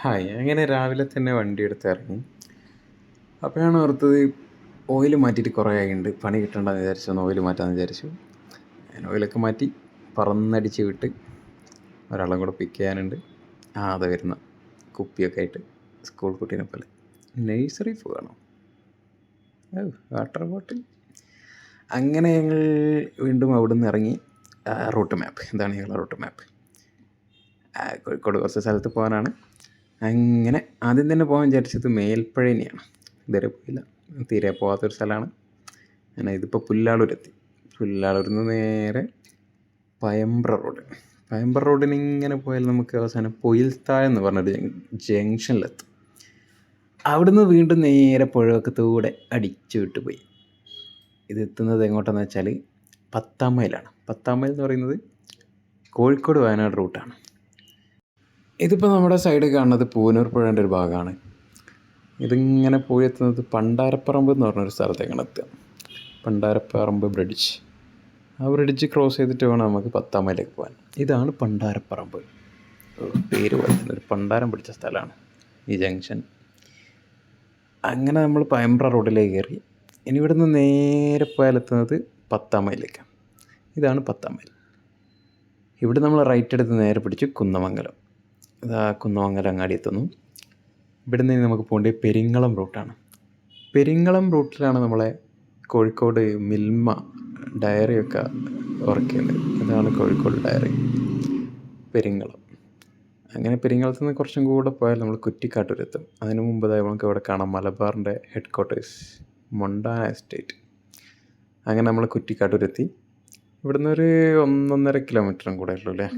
Hi അങ്ങനെ രാവിലെ തന്നെ വണ്ടി എടുത്ത് ഇറങ്ങി. അപ്പോഴാണ് ഓർത്തത് ഓയിൽ മാറ്റിയിട്ട് കുറേ ആയിട്ടുണ്ട് പണി കിട്ടണ്ടെന്ന് വിചാരിച്ചു ഒന്ന് ഓയിൽ മാറ്റാമെന്ന് വിചാരിച്ചു. ഞാൻ ഓയിലൊക്കെ മാറ്റി പറന്നടിച്ച് വിട്ട് ഒരാളെ കൂടെ പിക്ക് ചെയ്യാനുണ്ട്. ആ അത് വരുന്ന കുപ്പിയൊക്കെ ആയിട്ട് സ്കൂൾ കുട്ടീനെ പോലെ. നഴ്സറി പോകണോ വാട്ടർ ബോട്ടിൽ അങ്ങനെ ഞങ്ങൾ വീണ്ടും അവിടെ നിന്ന് ഇറങ്ങി റൂട്ട് മാപ്പ് എന്താണ് ഞങ്ങളുടെ റൂട്ട് മാപ്പ് കോഴിക്കോട് കുറച്ച് സ്ഥലത്ത് പോകാനാണ്. അങ്ങനെ ആദ്യം തന്നെ പോകാൻ വിചാരിച്ചത് മേൽപ്പഴനിയാണ്. ഇതുവരെ പോയില്ല. തീരെ പോകാത്തൊരു സ്ഥലമാണ്. അങ്ങനെ ഇതിപ്പോൾ പുല്ലാളൂരെത്തി. പുല്ലാളൂരിൽ നിന്ന് നേരെ പയമ്പ്ര റോഡ്. പയമ്പ്ര റോഡിന് ഇങ്ങനെ പോയാൽ നമുക്ക് അവസാനം പൊയിൽത്താഴ എന്ന് പറഞ്ഞൊരു ജംഗ്ഷനിലെത്തും. അവിടുന്ന് വീണ്ടും നേരെ പുഴവക്കത്തൂടെ അടിച്ചു വിട്ട് പോയി. ഇത് എത്തുന്നത് എങ്ങോട്ടാണെന്ന് വെച്ചാൽ പത്താം മൈലാണ്. പത്താം മൈൽ എന്ന് പറയുന്നത് കോഴിക്കോട് വയനാട് റൂട്ടാണ്. ഇതിപ്പോൾ നമ്മുടെ സൈഡിൽ കാണുന്നത് പൂനൂർ പുഴേന്റെ ഒരു ഭാഗമാണ് ഇതിങ്ങനെ പോയി എത്തുന്നത് പണ്ടാരപ്പറമ്പ് എന്ന് പറഞ്ഞൊരു സ്ഥലത്തേക്കാണ് എത്തുക. പണ്ടാരപ്പറമ്പ് ബ്രിഡ്ജ് ആ ബ്രിഡ്ജ് ക്രോസ് ചെയ്തിട്ട് വേണം നമുക്ക് പത്താം മൈലേക്ക് പോകാൻ. ഇതാണ് പണ്ടാരപ്പറമ്പ്. പേര് പറയുന്നത്. ഒരു പണ്ടാരം പിടിച്ച സ്ഥലമാണ് ഈ ജംഗ്ഷൻ അങ്ങനെ നമ്മൾ പയമ്പ്ര റോഡിലേക്ക് കയറി. ഇനി ഇവിടുന്ന് നേരെ പോയാൽ എത്തുന്നത് പത്താം മൈലേക്കാണ് ഇതാണ് പത്താം മൈൽ. ഇവിടെ നമ്മൾ റൈറ്റ് എടുത്ത് നേരെ പിടിച്ച് കുന്നമംഗലം. ഇതാ കുന്നമംഗലം അങ്ങാടി എത്തുന്നു ഇവിടെ നിന്ന് നമുക്ക് പോകേണ്ടത് പെരിങ്ങളം റൂട്ടാണ് പെരിങ്ങളം റൂട്ടിലാണ് നമ്മളെ കോഴിക്കോട് മിൽമ ഡയറിയൊക്കെ വർക്ക് ചെയ്യുന്നത് ഇതാണ് കോഴിക്കോട് ഡയറി പെരിങ്ങളം. അങ്ങനെ പെരിങ്ങളത്ത് നിന്ന് കുറച്ചും കൂടെ പോയാൽ നമ്മൾ കുറ്റിക്കാട്ടൂരെത്തും. അതിനു മുമ്പ് നമുക്ക് ഇവിടെ കാണാം മലബാറിന്റെ ഹെഡ് ക്വാർട്ടേഴ്സ് മൊണ്ടാന എസ്റ്റേറ്റ് അങ്ങനെ നമ്മൾ കുറ്റിക്കാട്ടൂരെത്തി. ഇവിടുന്ന് ഒരു ഒന്നൊന്നര കിലോമീറ്ററും കൂടെ ഉള്ളൂ അല്ലേ?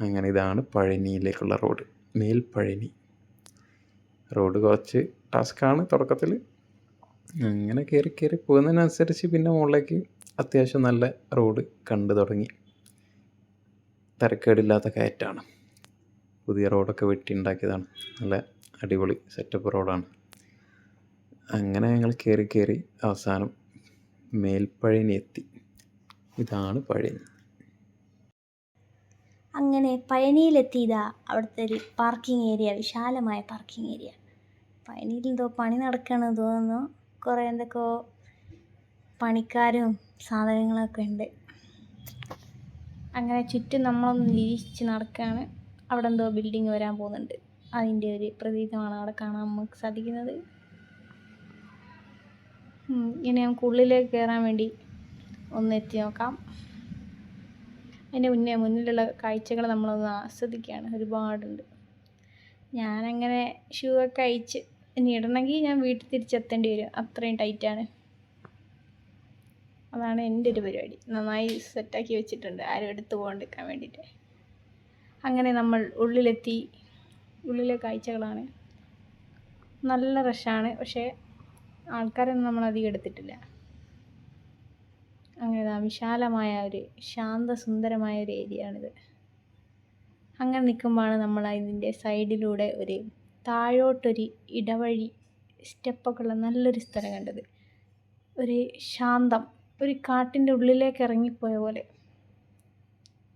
അങ്ങനെ ഇതാണ് പഴനിയിലേക്കുള്ള റോഡ്. മേൽപ്പഴനി റോഡ് കുറച്ച് ടാസ്ക്കാണ് തുടക്കത്തിൽ. അങ്ങനെ കയറി കയറി പോകുന്നതിനനുസരിച്ച് പിന്നെ മുകളിലേക്ക് അത്യാവശ്യം നല്ല റോഡ് കണ്ടു തുടങ്ങി. തരക്കേടില്ലാത്ത കയറ്റാണ്. പുതിയ റോഡൊക്കെ വെട്ടി ഉണ്ടാക്കിയതാണ് നല്ല അടിപൊളി സെറ്റപ്പ് റോഡാണ്. അങ്ങനെ ഞങ്ങൾ കയറി കയറി അവസാനം മേൽപ്പഴനി എത്തി. ഇതാണ് പഴനി. അങ്ങനെ പഴനിയിലെത്തിയതാ അവിടുത്തെ ഒരു പാർക്കിംഗ് ഏരിയ വിശാലമായ പാർക്കിംഗ് ഏരിയ പഴനിയിൽ എന്തോ പണി നടക്കണമെന്ന് തോന്നുന്നു. കുറേ എന്തൊക്കെയോ പണിക്കാരും സാധനങ്ങളൊക്കെ ഉണ്ട്. അങ്ങനെ ചുറ്റും നമ്മളൊന്ന് നിരീക്ഷിച്ച് നടക്കുകയാണ് അവിടെ എന്തോ ബിൽഡിങ് വരാൻ പോകുന്നുണ്ട്. അതിന്റെ ഒരു പ്രതീകമാണ് അവിടെ കാണാൻ നമുക്ക് സാധിക്കുന്നത്. ഇനി നമുക്ക് ഉള്ളിലേക്ക് കയറാൻ വേണ്ടി ഒന്ന് എത്തി നോക്കാം. അതിന്റെ മുന്നേ മുന്നിലുള്ള കാഴ്ചകൾ നമ്മളൊന്ന് ആസ്വദിക്കുകയാണ് ഒരുപാടുണ്ട്. ഞാനങ്ങനെ ഷൂ ഒക്കെ അയച്ച് ഇനി ഇടണമെങ്കിൽ ഞാൻ വീട്ടിൽ തിരിച്ചെത്തേണ്ടി വരും. അത്രയും ടൈറ്റാണ്. അതാണ് എന്റെ ഒരു പരിപാടി. നന്നായി സെറ്റാക്കി വെച്ചിട്ടുണ്ട്. ആരും എടുത്ത് പോകാണ്ടിരിക്കാൻ വേണ്ടിയിട്ട്. അങ്ങനെ നമ്മൾ ഉള്ളിലെത്തി. ഉള്ളിലെ കാഴ്ചകളാണ്. നല്ല റഷാണ് പക്ഷേ ആൾക്കാരൊന്നും നമ്മൾ അധികം എടുത്തിട്ടില്ല. അങ്ങനെ വിശാലമായ ഒരു ശാന്തസുന്ദരമായ ഒരു ഏരിയ ആണിത് അങ്ങനെ നിൽക്കുമ്പോഴാണ് നമ്മൾ അതിന്റെ സൈഡിലൂടെ ഒരു താഴോട്ടൊരു ഇടവഴി സ്റ്റെപ്പൊക്കെയുള്ള നല്ലൊരു സ്ഥലം കണ്ടത്. ഒരു ശാന്തം ഒരു കാട്ടിന്റെ ഉള്ളിലേക്ക് ഇറങ്ങിപ്പോയ പോലെ.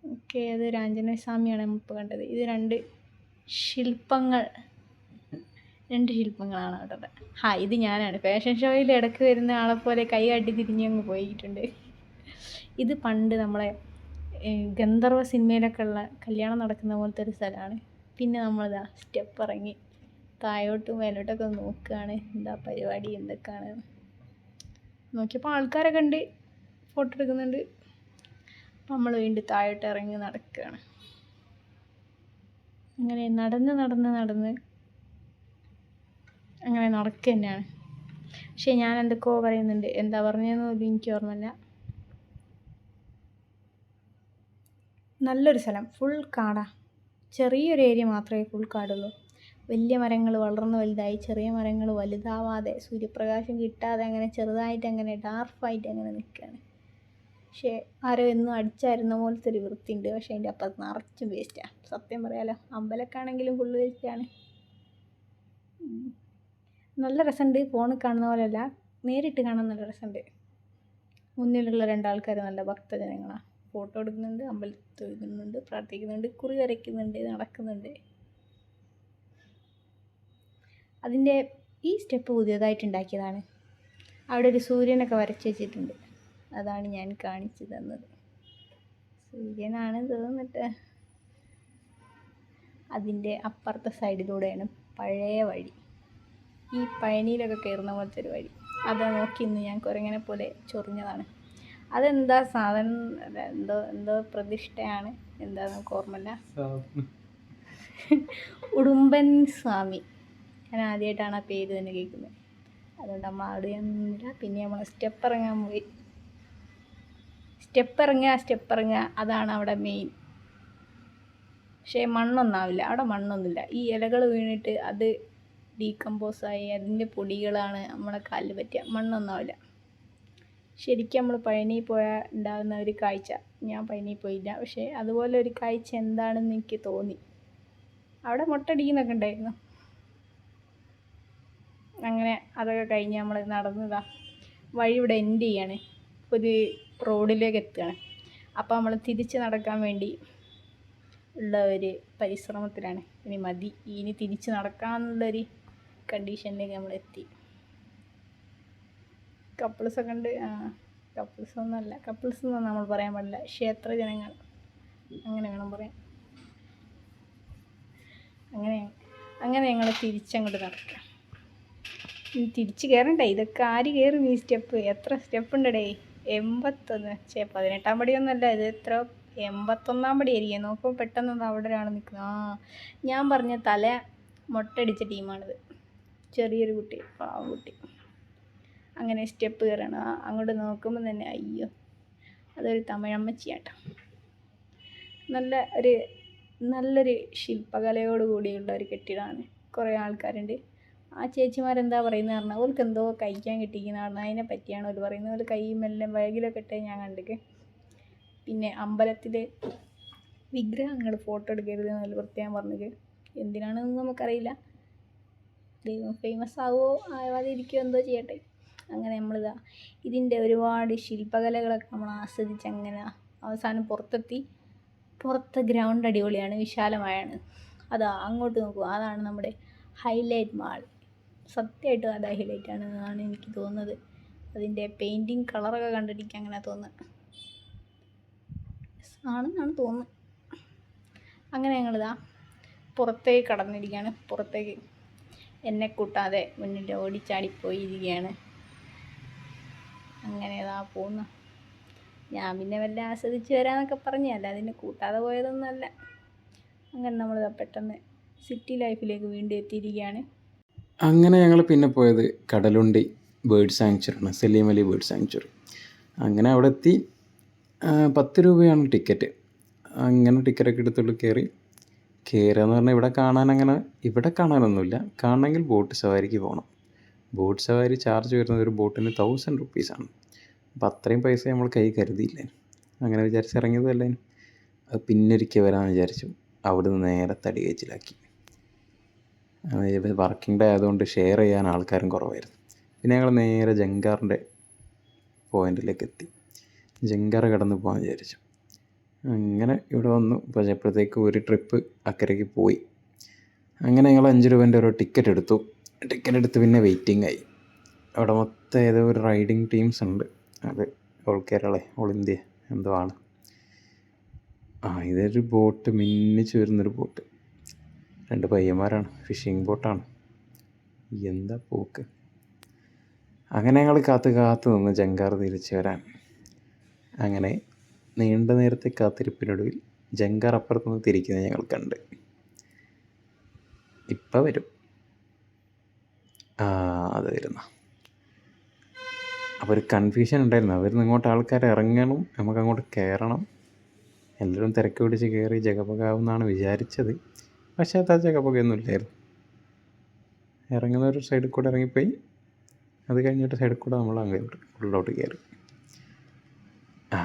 ഓക്കെ അത് ഒരു ആഞ്ജനേയ സ്വാമിയാണ് നമ്മളിപ്പോൾ കണ്ടത്. ഇത് രണ്ട് ശില്പങ്ങൾ രണ്ട് ശില്പങ്ങളാണ് അവിടെ ഹാ ഇത് ഞാനാണ്. ഫാഷൻ ഷോയിൽ ഇടയ്ക്ക് വരുന്ന ആളെ പോലെ കൈ കാട്ടി തിരിഞ്ഞ് അങ്ങ് പോയിട്ടുണ്ട്. ഇത് പണ്ട് നമ്മളെ ഗന്ധർവ സിനിമയിലൊക്കെ ഉള്ള കല്യാണം നടക്കുന്ന പോലത്തെ ഒരു സ്ഥലമാണ്. പിന്നെ നമ്മളിതാ സ്റ്റെപ്പ് ഇറങ്ങി താഴോട്ടും മേലോട്ടൊക്കെ നോക്കുകയാണ്. എന്താ പരിപാടി? എന്തൊക്കെയാണ്? നോക്കിയപ്പോൾ ആൾക്കാരൊക്കെ ഉണ്ട്. ഫോട്ടോ എടുക്കുന്നുണ്ട്. നമ്മൾ വീണ്ടും താഴോട്ട് ഇറങ്ങി നടക്കുകയാണ്. അങ്ങനെ നടന്ന് നടന്ന് നടന്ന് അങ്ങനെ നടക്കുക തന്നെയാണ് പക്ഷേ ഞാൻ എന്തൊക്കെയോ പറയുന്നുണ്ട്. എന്താ പറഞ്ഞതെന്ന് എനിക്ക് ഓർമ്മയില്ല. നല്ലൊരു സ്ഥലം. ഫുൾ കാടാ. ചെറിയൊരു ഏരിയ മാത്രമേ ഫുൾ കാടുള്ളൂ. വലിയ മരങ്ങൾ വളർന്ന് വലുതായി. ചെറിയ മരങ്ങൾ വലുതാവാതെ സൂര്യപ്രകാശം കിട്ടാതെ അങ്ങനെ ചെറുതായിട്ട് അങ്ങനെ ഡാർഫായിട്ട് അങ്ങനെ നിൽക്കുകയാണ്. പക്ഷേ ആരോ എന്നും അടിച്ചായിരുന്ന പോലത്തെ ഒരു വൃത്തിയുണ്ട്. പക്ഷേ അതിന്റെ അപ്പുറത്ത് നിറച്ചും വേസ്റ്റാണ് സത്യം പറയാലോ. അമ്പലക്കാണെങ്കിലും ഫുള്ള് വേസ്റ്റാണ് നല്ല രസമുണ്ട്. ഫോണിൽ കാണുന്ന പോലെയല്ല. നേരിട്ട് കാണാൻ നല്ല രസമുണ്ട്. മുന്നിലുള്ള രണ്ടാൾക്കാർ നല്ല ഭക്തജനങ്ങളാണ്. ഫോട്ടോ എടുക്കുന്നുണ്ട് അമ്പലത്തിൽ തൊഴുകുന്നുണ്ട് പ്രാർത്ഥിക്കുന്നുണ്ട് കുറി വരയ്ക്കുന്നുണ്ട് നടക്കുന്നുണ്ട്. അതിന്റെ ഈ സ്റ്റെപ്പ് പുതിയതായിട്ട് ഉണ്ടാക്കിയതാണ്. അവിടെ ഒരു സൂര്യനൊക്കെ വരച്ച് വെച്ചിട്ടുണ്ട്. അതാണ് ഞാൻ കാണിച്ചു തന്നത്. സൂര്യനാണ് തോന്നിട്ട്. അതിന്റെ അപ്പുറത്തെ സൈഡിലൂടെയാണ് പഴയ വഴി. ഈ പഴനിയിലൊക്കെ കയറുന്ന പോലത്തെ ഒരു വഴി. അത് നോക്കി ഇന്ന് ഞാൻ കുരങ്ങനെ പോലെ ചൊറിഞ്ഞതാണ്. അതെന്താ സാധനം? എന്തോ എന്തോ പ്രതിഷ്ഠയാണ്. എന്താ നമുക്ക് ഓർമ്മയില്ല. ഉടുമ്പൻ സ്വാമി. ഞാൻ ആദ്യമായിട്ടാണ് ആ പേര് തന്നെ കേൾക്കുന്നത്. അതുകൊണ്ട് നമ്മൾ നിന്നില്ല പിന്നെ നമ്മൾ സ്റ്റെപ്പ് ഇറങ്ങാൻ പോയി. സ്റ്റെപ്പ് ഇറങ്ങുക സ്റ്റെപ്പ് ഇറങ്ങുക അതാണ് അവിടെ മെയിൻ പക്ഷേ മണ്ണൊന്നാവില്ല. അവിടെ മണ്ണൊന്നുമില്ല. ഈ ഇലകൾ വീണിട്ട് അത് ഡീകമ്പോസായി അതിന്റെ പൊടികളാണ് നമ്മളെ കാലിൽ പറ്റുക മണ്ണൊന്നാവില്ല. ശരിക്കും നമ്മൾ പഴനി പോയാൽ ഉണ്ടാകുന്ന ഒരു കാഴ്ച. ഞാൻ പഴനി പോയില്ല. പക്ഷേ അതുപോലെ ഒരു കാഴ്ച എന്താണെന്ന് എനിക്ക് തോന്നി. അവിടെ മുട്ടടിക്കുന്നൊക്കെ ഉണ്ടായിരുന്നു. അങ്ങനെ അതൊക്കെ കഴിഞ്ഞ് നമ്മൾ നടന്നതാ. വഴി ഇവിടെ എൻഡ് ചെയ്യാണ്. ഒരു റോഡിലേക്ക് എത്തുകയാണ്. അപ്പോൾ നമ്മൾ തിരിച്ച് നടക്കാൻ വേണ്ടി ഉള്ള ഒരു പരിശ്രമത്തിലാണ്. ഇനി മതി. ഇനി തിരിച്ച് നടക്കാമെന്നുള്ളൊരു കണ്ടീഷനിലേക്ക് നമ്മൾ എത്തി. കപ്പിൾസൊക്കെ ഉണ്ട്. ആ കപ്പിൾസ് ഒന്നല്ല കപ്പിൾസ് എന്നൊന്നും നമ്മൾ പറയാൻ പാടില്ല. ക്ഷേത്ര ജനങ്ങൾ അങ്ങനെ വേണം പറയാൻ. അങ്ങനെ അങ്ങനെ ഞങ്ങൾ തിരിച്ചങ്ങോട്ട് നടക്കാം. തിരിച്ച് കയറണ്ടേ ഇതൊക്കെ ആര് കയറും ഈ സ്റ്റെപ്പ്? എത്ര സ്റ്റെപ്പ് ഉണ്ടടേ? എൺപത്തൊന്ന്. ചേ പതിനെട്ടാം പടിയൊന്നുമല്ല ഇത് എത്ര? എൺപത്തൊന്നാം പടി ആയിരിക്കും. നോക്കുമ്പോൾ പെട്ടെന്ന് അവിടെ ഒരാൾ നിൽക്കുന്നത് ആ ഞാൻ പറഞ്ഞ തല മുട്ടടിച്ച ടീമാണിത്. ചെറിയൊരു കുട്ടി പാവം കുട്ടി. അങ്ങനെ സ്റ്റെപ്പ് കയറണം അങ്ങോട്ട് നോക്കുമ്പോൾ തന്നെ അയ്യോ അതൊരു തമിഴമ്മച്ചിയാട്ടോ. നല്ല ഒരു നല്ലൊരു ശില്പകലയോട് കൂടിയുള്ള ഒരു കെട്ടിടമാണ്. കുറേ ആൾക്കാരുണ്ട്. ആ ചേച്ചിമാരെന്താ പറയുന്നത് പറഞ്ഞാൽ അവർക്ക് എന്തോ കഴിക്കാൻ കിട്ടിക്കുന്ന പറഞ്ഞാൽ അതിനെ പറ്റിയാണ് അവർ പറയുന്നത്. അവർ മെല്ലെ ബാഗിലൊക്കെ ഇട്ടേ ഞാൻ കണ്ടിക്ക്. പിന്നെ അമ്പലത്തിൽ വിഗ്രഹങ്ങൾ ഫോട്ടോ എടുക്കരുത് നല്ല പ്രത്യേകം പറഞ്ഞത് എന്തിനാണെന്ന് നമുക്കറിയില്ല. ഫേമസ് ആവുമോ ആവാതിരിക്കുമോ എന്തോ ചെയ്യട്ടെ. അങ്ങനെ നമ്മളിതാ ഇതിന്റെ ഒരുപാട് ശില്പകലകളൊക്കെ നമ്മൾ ആസ്വദിച്ച് അങ്ങനെ അവസാനം പുറത്തെത്തി. പുറത്തെ ഗ്രൗണ്ട് അടിപൊളിയാണ് വിശാലമായാണ്. അതാ അങ്ങോട്ട് നോക്കൂ അതാണ് നമ്മുടെ ഹൈലൈറ്റ് മാൾ സത്യമായിട്ടും അതാ ഹൈലൈറ്റ് ആണ് എന്നാണ് എനിക്ക് തോന്നുന്നത്. അതിന്റെ പെയിന്റിങ് കളറൊക്കെ കണ്ടിട്ട് അങ്ങനെ തോന്നുന്നത് ആണെന്നാണ് തോന്നുന്നത്. അങ്ങനെ ഞങ്ങളിതാ പുറത്തേക്ക് കടന്നിരിക്കുകയാണ്. പുറത്തേക്ക് എന്നെ കൂട്ടാതെ മുന്നിൽ ഓടിച്ചാടിപ്പോയിരിക്കുകയാണ് ഇതാ ഞാൻ പിന്നെ വല്ല ആസ്വദിച്ച് വരാമെന്നൊക്കെ പറഞ്ഞു അല്ല അതിനെ കൂട്ടാതെ പോയതൊന്നുമല്ല. അങ്ങനെ നമ്മൾ പെട്ടെന്ന് സിറ്റി ലൈഫിലേക്ക് വീണ്ടും എത്തിയിരിക്കുകയാണ്. അങ്ങനെ ഞങ്ങൾ പിന്നെ പോയത് കടലുണ്ടി ബേർഡ് സാങ്ച്വറിയാണ് സലീം അലി ബേർഡ് സാങ്ച്വറി അങ്ങനെ അവിടെ എത്തി. പത്ത് രൂപയാണ് ടിക്കറ്റ് അങ്ങനെ ടിക്കറ്റൊക്കെ എടുത്തുള്ളൂ കയറി കയറുക എന്ന് പറഞ്ഞാൽ ഇവിടെ കാണാൻ അങ്ങനെ ഇവിടെ കാണാനൊന്നുമില്ല. കാണണമെങ്കിൽ ബോട്ട് സവാരിക്ക് പോകണം ബോട്ട് സവാരി ചാർജ് വരുന്നത് ഒരു ബോട്ടിന് തൗസൻഡ് റുപ്പീസാണ് അപ്പം അത്രയും പൈസ നമ്മൾ കൈ കരുതിയില്ലേ? അങ്ങനെ വിചാരിച്ച് ഇറങ്ങിയതല്ലേ അത് പിന്നൊരിക്കൽ വരാമെന്ന് വിചാരിച്ചു. അവിടുന്ന് നേരെ തടി കഴിച്ചിലാക്കി വർക്കിംഗ് ഡേ ആയതുകൊണ്ട് ഷെയർ ചെയ്യാൻ ആൾക്കാരും കുറവായിരുന്നു. പിന്നെ ഞങ്ങൾ നേരെ ജങ്കാറിന്റെ പോയിന്റിലേക്ക് എത്തി. ജങ്കാർ കടന്ന് പോകാൻ വിചാരിച്ചു. അങ്ങനെ ഇവിടെ വന്നു. പക്ഷേപ്പോഴത്തേക്ക് ഒരു ട്രിപ്പ് അക്കരയ്ക്ക് പോയി. അങ്ങനെ ഞങ്ങൾ അഞ്ച് രൂപേന്റെ ഒരു ടിക്കറ്റ് എടുത്തു. ടിക്കറ്റ് എടുത്ത് പിന്നെ വെയിറ്റിംഗ് ആയി. അവിടെ മൊത്തം ഏതോ ഒരു റൈഡിങ് ടീംസ് ഉണ്ട്. അത് ഓൾ കേരള ഓൾ ഇന്ത്യ എന്തോ ആണ്. ആ ഇതൊരു ബോട്ട് മിന്നിച്ച് വരുന്നൊരു ബോട്ട്. രണ്ട് പയ്യന്മാരാണ് ഫിഷിംഗ് ബോട്ടാണ്. എന്താ പോക്ക്? അങ്ങനെ ഞങ്ങൾ കാത്ത് കാത്ത് നിന്ന് ജങ്കാർ തിരിച്ചു വരാൻ. അങ്ങനെ നീണ്ട നേരത്തെ കാത്തിരിപ്പിനൊടുവിൽ ജങ്കാർ അപ്പുറത്ത് നിന്ന് തിരിക്കുന്നത് ഞങ്ങൾ കണ്ട്. ഇപ്പം വരും. ആ അത് വരുന്ന. അപ്പോൾ ഒരു കൺഫ്യൂഷൻ ഉണ്ടായിരുന്നു. അവരിന്ന് ഇങ്ങോട്ട് ആൾക്കാർ ഇറങ്ങണം നമുക്ക് അങ്ങോട്ട് കയറണം എല്ലാവരും തിരക്ക് പിടിച്ച് കയറി ജഗപകാവുന്നാണ് വിചാരിച്ചത്. പക്ഷേ അത് ആ ജഗപകയൊന്നും ഇല്ലായിരുന്നു ഇറങ്ങുന്ന ഒരു സൈഡിൽ കൂടെ ഇറങ്ങിപ്പോയി. അത് കഴിഞ്ഞിട്ട് സൈഡിൽ കൂടെ നമ്മൾ അങ്ങോട്ട് ഉള്ളിലോട്ട് കയറി ആ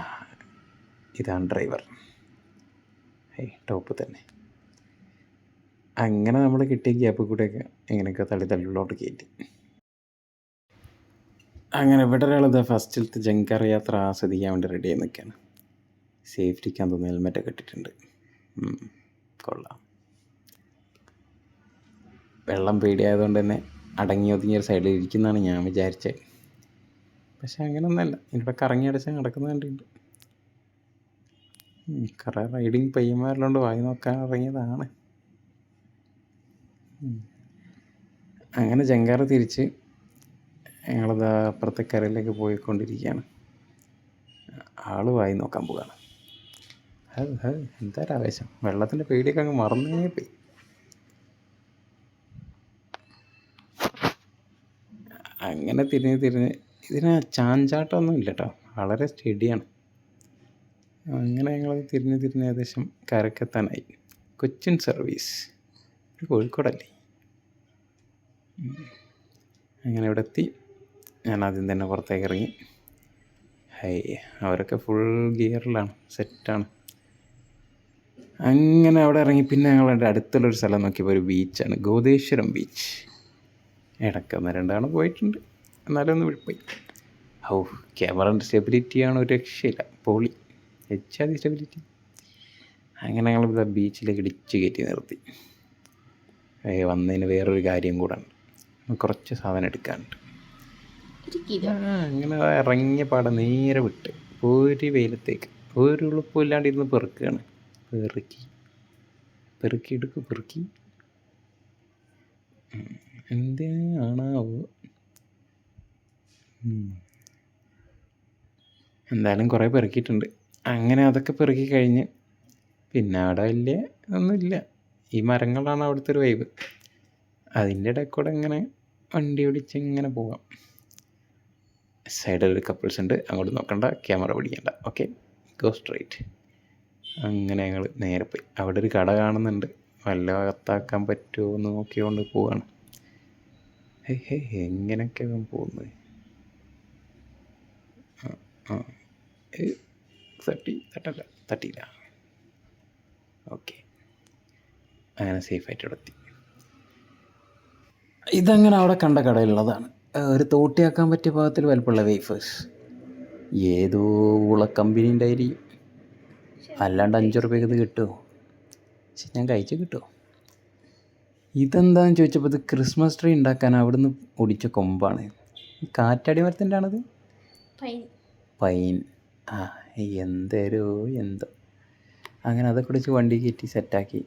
ഇതാണ് ഡ്രൈവർ ഏയ് ടോപ്പ് തന്നെ. അങ്ങനെ നമ്മൾ കിട്ടിയ ഗ്യാപ്പിൽ കൂടെയൊക്കെ എങ്ങനെയൊക്കെ തള്ളി തള്ളിലോട്ട് കയറ്റി അങ്ങനെ ഇവിടെ ഒരാളിത് ഫസ്റ്റിലത്തെ ജങ്കാർ യാത്ര ആസ്വദിക്കാൻ വേണ്ടി റെഡി ആയി നിൽക്കുകയാണ് സേഫ്റ്റിക്കാൻ തോന്നുന്നു ഹെൽമെറ്റൊക്കെ ഇട്ടിട്ടുണ്ട്. കൊള്ളാം. വെള്ളം പേടിയായതുകൊണ്ട് തന്നെ അടങ്ങി ഒതുങ്ങിയ ഒരു സൈഡിൽ ഇരിക്കുന്നതാണ് ഞാൻ വിചാരിച്ചത് പക്ഷെ അങ്ങനെയൊന്നുമല്ല ഇവിടെ കറങ്ങി അടച്ച് നടക്കുന്നത് കണ്ടിട്ടുണ്ട്. കുറേ റൈഡിങ് പയ്യന്മാരിലോണ്ട്. വായി നോക്കാൻ ഇറങ്ങിയതാണ്. അങ്ങനെ ജങ്കാറ് തിരിച്ച് ഞങ്ങളിതാ അപ്പുറത്തെ കരയിലേക്ക് പോയിക്കൊണ്ടിരിക്കുകയാണ്. ആൾ വായി നോക്കാൻ പോവുകയാണ്. അത് അത് എന്താ ആവേശം? വെള്ളത്തിന്റെ പേടിയൊക്കെ അങ്ങ് മറന്നേ പോയി. അങ്ങനെ തിരിഞ്ഞ് തിരിഞ്ഞ് ഇതിന് ചാഞ്ചാട്ടമൊന്നും ഇല്ല കേട്ടോ വളരെ സ്റ്റഡിയാണ്. അങ്ങനെ ഞങ്ങൾ തിരിഞ്ഞ് തിരിഞ്ഞ് ഏകദേശം കരക്കെത്താനായി. കൊച്ചിൻ സർവീസ്. കോഴിക്കോടല്ലേ. അങ്ങനെ ഇവിടെ എത്തി ഞാൻ ആദ്യം തന്നെ പുറത്തേക്ക് ഇറങ്ങി ഹൈ അവരൊക്കെ ഫുൾ ഗിയറിലാണ് സെറ്റാണ് അങ്ങനെ അവിടെ ഇറങ്ങി പിന്നെ ഞങ്ങളുടെ അടുത്തുള്ളൊരു സ്ഥലം നോക്കിയപ്പോൾ ഒരു ബീച്ചാണ് ഗോദേശ്വരം ബീച്ച് ഇടയ്ക്കൊന്ന് രണ്ടാണ് പോയിട്ടുണ്ട് എന്നാലും ഒന്ന് പോയി ഔ സ്റ്റെബിലിറ്റി ആണ് ഒരു രക്ഷയില്ല പൊളി. എച്ചാതി സ്റ്റെബിലിറ്റി അങ്ങനെ ഞങ്ങൾ ബീച്ചിലേക്ക് ഇടിച്ച് കയറ്റി നിർത്തി. വന്നതിന് വേറൊരു കാര്യം കൂടെ ഉണ്ട്. കുറച്ച് സാധനം എടുക്കാനുണ്ട്. അങ്ങനെ ഇറങ്ങിയ പാടെ നേരെ വിട്ട്. ഒരു വെയിലത്തേക്ക്. ഒരു ഉളുപ്പും ഇല്ലാണ്ട് ഇരുന്ന് പെറുക്കുകയാണ് പെറുക്കി. പെറുക്കി എടുക്കും പെറുക്കി. എന്തിനാണാവോ. എന്തായാലും കുറേ പെറുക്കിയിട്ടുണ്ട്. അങ്ങനെ അതൊക്കെ പെറുക്കി കഴിഞ്ഞ് പിന്നെ അവിടെ വലിയ ഒന്നുമില്ല ഈ മരങ്ങളാണ് അവിടുത്തെ ഒരു വൈബ് അതിന്റെ ഇടയിൽ കൂടെ ഇങ്ങനെ വണ്ടി ഓടിച്ച് ഇങ്ങനെ പോവാം സൈഡിൽ ഒരു കപ്പിൾസ് ഉണ്ട് അങ്ങോട്ട് നോക്കണ്ട ക്യാമറ പിടിക്കണ്ട. ഓക്കെ ഗോ സ്ട്രൈറ്റ് അങ്ങനെ ഞങ്ങൾ നേരെ പോയി. അവിടെ ഒരു കട കാണുന്നുണ്ട്. വല്ല അകത്താക്കാൻ പറ്റുമോ എന്ന് നോക്കിക്കൊണ്ട് പോവാണ്. ഹേ ഹേ എങ്ങനെയൊക്കെ അവൻ പോകുന്നത് തട്ടി തട്ടല്ല തട്ടിയില്ല. ഓക്കെ അങ്ങനെ സേഫായിട്ട് ഇവിടെ ഇതങ്ങനെ അവിടെ കണ്ട കടയിലുള്ളതാണ്. ഒരു തോട്ടിയാക്കാൻ പറ്റിയ പാകത്തിൽ വലുപ്പമുള്ള വേഫേഴ്സ് ഏതോ ഉളക്കമ്പനീന്റെ ആയിരിക്കും അല്ലാണ്ട് അഞ്ച് റുപ്യക്ക് ഇത് കിട്ടുമോ പക്ഷെ ഞാൻ കഴിച്ച് കിട്ടുമോ ഇതെന്താണെന്ന് ചോദിച്ചപ്പോൾ ഇത് ക്രിസ്മസ് ട്രീ ഉണ്ടാക്കാൻ അവിടുന്ന് ഒടിച്ച കൊമ്പാണ്. കാറ്റാടി മരത്തിന്റെ ആണത്? പൈൻ ആ എന്തേരോ എന്തോ. അങ്ങനെ അതൊക്കെ ഒടിച്ച് വണ്ടി കയറ്റി സെറ്റാക്കി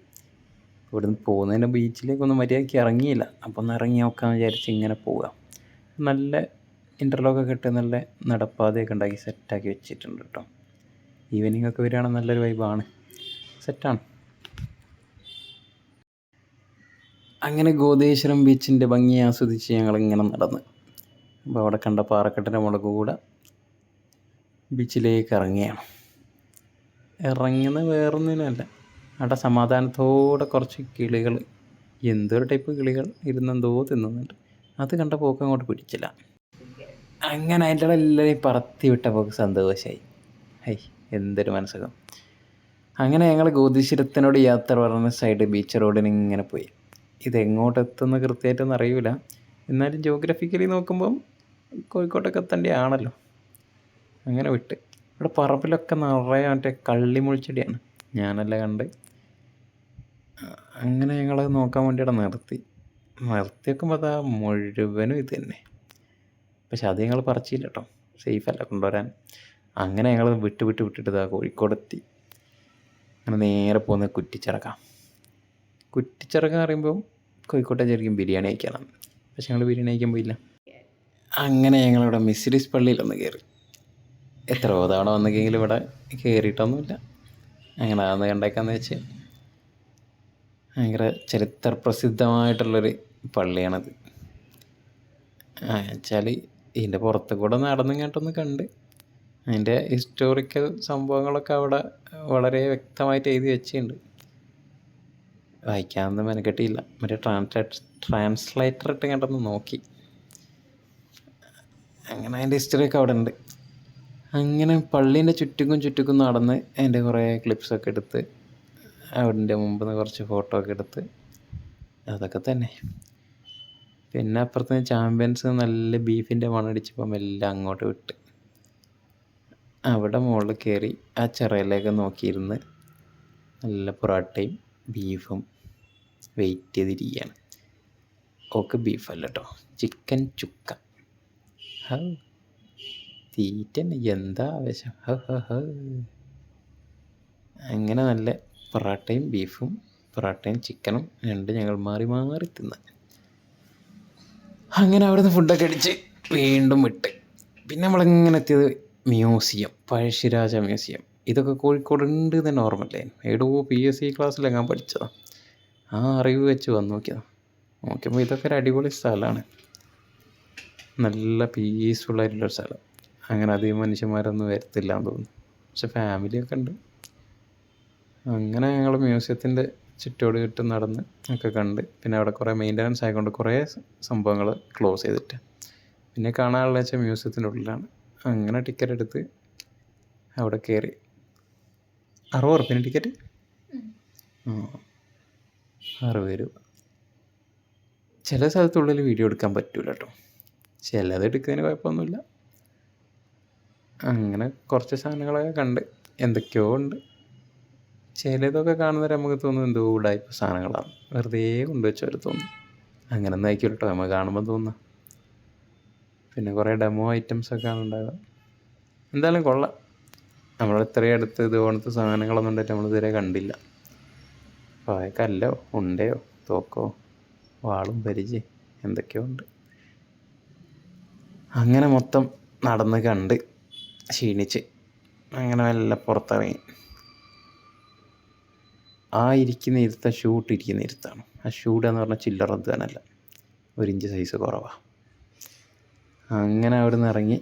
ഇവിടുന്ന് പോകുന്നതിന്റെ ബീച്ചിലേക്കൊന്നും മര്യാദയ്ക്ക് ഇറങ്ങിയില്ല. അപ്പോൾ ഒന്ന് ഇറങ്ങി നോക്കാമെന്ന് വിചാരിച്ച് ഇങ്ങനെ പോവുക നല്ല ഇന്റർലോക്കൊക്കെ ഇട്ട് നല്ല നടപ്പാതയൊക്കെ ഉണ്ടാക്കി സെറ്റാക്കി വെച്ചിട്ടുണ്ട് കേട്ടോ ഈവനിങ് ഒക്കെ വരികയാണെങ്കിൽ നല്ലൊരു വൈബാണ് സെറ്റാണ് അങ്ങനെ ഗോദേശ്വരം ബീച്ചിന്റെ ഭംഗി ആസ്വദിച്ച് ഞങ്ങളിങ്ങനെ നടന്ന്. അപ്പോൾ അവിടെ കണ്ട പാറക്കെട്ടിന്റെ മുളക് കൂടെ ബീച്ചിലേക്ക് ഇറങ്ങിയാണ് ഇറങ്ങുന്ന വേറൊന്നിനല്ല അവിടെ സമാധാനത്തോടെ കുറച്ച് കിളികൾ എന്തൊരു ടൈപ്പ് കിളികൾ ഇരുന്നെന്തോ തിന്നുന്നുണ്ട്. അത് കണ്ട പോക്ക് അങ്ങോട്ട് പിടിച്ചില്ല. അങ്ങനെ അതിന്റെ ഇടയിൽ എല്ലാവരെയും പറത്തി വിട്ടപ്പോൾ സന്തോഷമായി ഹൈ എന്തൊരു മനസ്സുഖം. അങ്ങനെ ഞങ്ങൾ ഗോതിശിരത്തിനോട് യാത്ര പറഞ്ഞ സൈഡ് ബീച്ച് റോഡിന് ഇങ്ങനെ പോയി. ഇതെങ്ങോട്ടെത്തുന്ന കൃത്യമായിട്ടൊന്നും അറിയില്ല എന്നാലും ജോഗ്രഫിക്കലി നോക്കുമ്പം കോഴിക്കോട്ടൊക്കെ എത്തേണ്ട ആണല്ലോ. അങ്ങനെ വിട്ട്. ഇവിടെ പറമ്പിലൊക്കെ നിറയെ മറ്റേ കള്ളിമുൾച്ചെടിയാണ് ഞാനല്ല കണ്ട്. അങ്ങനെ ഞങ്ങൾ നോക്കാൻ വേണ്ടി അവിടെ നിർത്തി. നിർത്തി വെക്കുമ്പോൾ അതാ മുഴുവനും ഇത് തന്നെ. പക്ഷെ അത് ഞങ്ങൾ പറിച്ചില്ല കേട്ടോ സേഫല്ല കൊണ്ടുവരാൻ. അങ്ങനെ ഞങ്ങൾ വിട്ട് വിട്ട് വിട്ടിട്ട് ഇതാ കോഴിക്കോടെത്തി. അങ്ങനെ നേരെ പോകുന്ന കുറ്റിച്ചിറക്കാം. കുറ്റിച്ചിറക്കം പറയുമ്പോൾ കോഴിക്കോട്ടെ ശരിക്കും ബിരിയാണി കഴിക്കണം. പക്ഷെ ഞങ്ങൾ ബിരിയാണി കഴിക്കാൻ പോയില്ല. അങ്ങനെ ഞങ്ങളിവിടെ മിസ്രിസ് പള്ളിയിലൊന്ന് കയറി എത്രയോ തവണ വന്നെങ്കിൽ ഇവിടെ കയറിയിട്ടൊന്നുമില്ല അങ്ങനെ അന്ന് കണ്ടേക്കാന്ന് വെച്ച് ഭയങ്കര ചരിത്ര പ്രസിദ്ധമായിട്ടുള്ളൊരു പള്ളിയാണത്. വെച്ചാൽ ഇതിന്റെ പുറത്ത് കൂടെ നടന്നിങ്ങോട്ടൊന്ന് കണ്ട് അതിന്റെ ഹിസ്റ്റോറിക്കൽ സംഭവങ്ങളൊക്കെ അവിടെ വളരെ വ്യക്തമായിട്ട് എഴുതി വെച്ചിട്ടുണ്ട്. വായിക്കാനൊന്നും മെനക്കെട്ടിയില്ല. മറ്റേ ട്രാൻസ്ലേറ്റ് ട്രാൻസ്ലേറ്റർ ഇട്ട് കണ്ടൊന്ന് നോക്കി. അങ്ങനെ അതിന്റെ ഹിസ്റ്ററിയൊക്കെ അവിടെ ഉണ്ട്. അങ്ങനെ പള്ളീന്റെ ചുറ്റുക്കും ചുറ്റുക്കും നടന്ന് അതിന്റെ കുറേ ക്ലിപ്സൊക്കെ എടുത്ത് അവിടെ മുമ്പ് കുറച്ച് ഫോട്ടോ ഒക്കെ എടുത്ത് അതൊക്കെ തന്നെ. പിന്നെ അപ്പുറത്ത് ചാമ്പ്യൻസ് നല്ല ബീഫിന്റെ മണടിച്ചപ്പം എല്ലാം അങ്ങോട്ട് വിട്ട്. അവിടെ മുകളിൽ കയറി ആ ചിറയിലേക്ക് നോക്കിയിരുന്ന് നല്ല പൊറോട്ടയും ബീഫും വെയിറ്റ് ചെയ്തിരിക്കുകയാണ്. ഓക്ക് ബീഫല്ല കേട്ടോ ചിക്കൻ ചുക്ക. ഹൗ. തീറ്റ എന്താ ആവശ്യം ഹൗ അങ്ങനെ നല്ല പൊറാട്ടയും ബീഫും പൊറാട്ടയും ചിക്കനും രണ്ട് ഞങ്ങൾ മാറി മാറി തിന്ന്. അങ്ങനെ അവിടുന്ന് ഫുഡൊക്കെ അടിച്ച് വീണ്ടും വിട്ട്. പിന്നെ നമ്മളിങ്ങനെ എത്തിയത് മ്യൂസിയം പഴശ്ശിരാജ മ്യൂസിയം. ഇതൊക്കെ കോഴിക്കോട് ഉണ്ട് തന്നെ ഓർമ്മല്ലേ എടോ പി എസ് സി ക്ലാസ്സിലെങ്ങാൻ പഠിച്ചതാണ് ആ അറിവ് വെച്ച് വന്ന് നോക്കിയതാണ് നോക്കിയപ്പോൾ ഇതൊക്കെ ഒരു അടിപൊളി സ്ഥലമാണ്. നല്ല പീസ്ഫുൾ ആയിട്ടുള്ളൊരു സ്ഥലം. അങ്ങനെ അധികം മനുഷ്യന്മാരൊന്നും വരത്തില്ല എന്ന് തോന്നുന്നു. പക്ഷെ ഫാമിലിയൊക്കെ ഉണ്ട്. അങ്ങനെ ഞങ്ങൾ മ്യൂസിയത്തിന്റെ ചുറ്റോട് ചുറ്റും നടന്ന് ഒക്കെ കണ്ട്. പിന്നെ അവിടെ കുറേ മെയിന്റനൻസ് ആയതുകൊണ്ട് കുറേ സംഭവങ്ങൾ ക്ലോസ് ചെയ്തിട്ട്. പിന്നെ കാണാനുള്ള വെച്ചാൽ മ്യൂസിയത്തിന്റെ ഉള്ളിലാണ്. അങ്ങനെ ടിക്കറ്റ് എടുത്ത് അവിടെ കയറി അറുപത് ഉറുപ്പിന് ടിക്കറ്റ് അറുപത് രൂപ. ചില സ്ഥലത്തുള്ളിൽ വീഡിയോ എടുക്കാൻ പറ്റൂല കേട്ടോ ചിലത് എടുക്കുന്നതിന് കുഴപ്പമൊന്നുമില്ല. അങ്ങനെ കുറച്ച് സാധനങ്ങളൊക്കെ കണ്ട്. എന്തൊക്കെയോ ഉണ്ട്. ചിലതൊക്കെ കാണുന്നവരെ നമുക്ക് തോന്നും എന്തോ ഉടായ്പ സാധനങ്ങളാണ് വെറുതെ കൊണ്ടുവച്ചവർ തോന്നും. അങ്ങനെ ഒന്നും ആയിരിക്കും കേട്ടോ നമ്മൾ കാണുമ്പോൾ തോന്നുക പിന്നെ കുറേ ഡെമോ ഐറ്റംസ് ഒക്കെ ആണ് ഉണ്ടാകുക എന്തായാലും കൊള്ളാം. നമ്മൾ ഇത്രയും അടുത്ത് ഇത് പോണത്തെ സാധനങ്ങളൊന്നും ഉണ്ടായിട്ട് നമ്മൾ ഇതുവരെ കണ്ടില്ല. പഴയ കല്ലോ ഉണ്ടയോ തോക്കോ വാളും പരിചയം എന്തൊക്കെയോ ഉണ്ട്. അങ്ങനെ മൊത്തം നടന്ന് കണ്ട് ക്ഷീണിച്ച് അങ്ങനെ മെല്ലെ പുറത്തിറങ്ങി. ആ ഇരിക്കുന്ന ഇരുത്ത ഷൂട്ട് ഇരിക്കുന്ന ഇരുത്താണ്. ആ ഷൂട്ട് എന്ന് പറഞ്ഞാൽ ചില്ലറ തന്നല്ല ഒരു ഇഞ്ച് സൈസ് കുറവാണ് അങ്ങനെ അവിടെ നിന്ന് ഇറങ്ങി.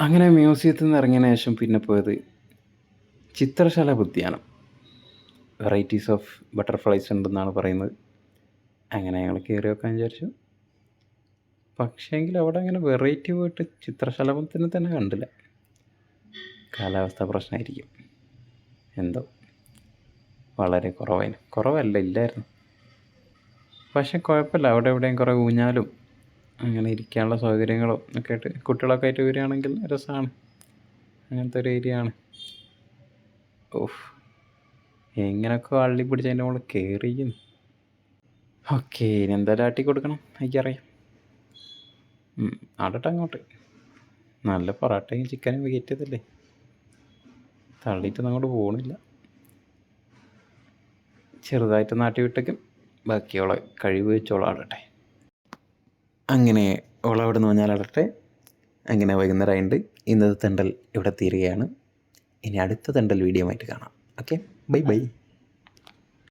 അങ്ങനെ മ്യൂസിയത്തിൽ നിന്ന് ഇറങ്ങിയതിന് ശേഷം പിന്നെ പോയത് ചിത്രശാല ഉദ്യാനം വെറൈറ്റീസ് ഓഫ് ബട്ടർഫ്ലൈസ് ഉണ്ടെന്നാണ് പറയുന്നത്. അങ്ങനെ ഞങ്ങൾ കയറി വെക്കാൻ വിചാരിച്ചു. പക്ഷേങ്കിൽ അവിടെ അങ്ങനെ വെറൈറ്റി പോയിട്ട് ചിത്രശലഭത്തിനെ തന്നെ കണ്ടില്ല. കാലാവസ്ഥ പ്രശ്നമായിരിക്കും എന്തോ. വളരെ കുറവായിരുന്നു. കുറവല്ല ഇല്ലായിരുന്നു. പക്ഷെ കുഴപ്പമില്ല. അവിടെ എവിടെയും കുറേ ഊഞ്ഞാലും അങ്ങനെ ഇരിക്കാനുള്ള സൗകര്യങ്ങളും ഒക്കെ ആയിട്ട് കുട്ടികളൊക്കെ ആയിട്ട് വരികയാണെങ്കിൽ രസമാണ്. അങ്ങനത്തെ ഒരു ഏരിയ ആണ്. ഓഫ് എങ്ങനെയൊക്കെ അള്ളി പിടിച്ച് അതിന്റെ മുകളിൽ കയറിയിരിക്കുന്നു ഓക്കെ ഇനി എന്തായാലും ആട്ടി കൊടുക്കണം. എനിക്കറിയാം. ആടട്ടെ അങ്ങോട്ട്. നല്ല പൊറാട്ടയും ചിക്കനും കയറ്റിയതല്ലേ തള്ളിയിട്ടൊന്നും അങ്ങോട്ട് പോകണില്ല ചെറുതായിട്ട് നാട്ടി വിട്ടേക്കും. ബാക്കിയുള്ള കഴിവ് വെച്ചോളം ആടട്ടെ. അങ്ങനെ അവിടെ നിന്ന് പറഞ്ഞാലാടട്ടെ അങ്ങനെ വൈകുന്നേരമായിട്ട് ഇന്നത്തെ തെണ്ടൽ ഇവിടെ തീരുകയാണ്. ഇനി അടുത്ത തെണ്ടൽ വീഡിയോ ആയിട്ട് കാണാം. ഓക്കെ? Bye bye.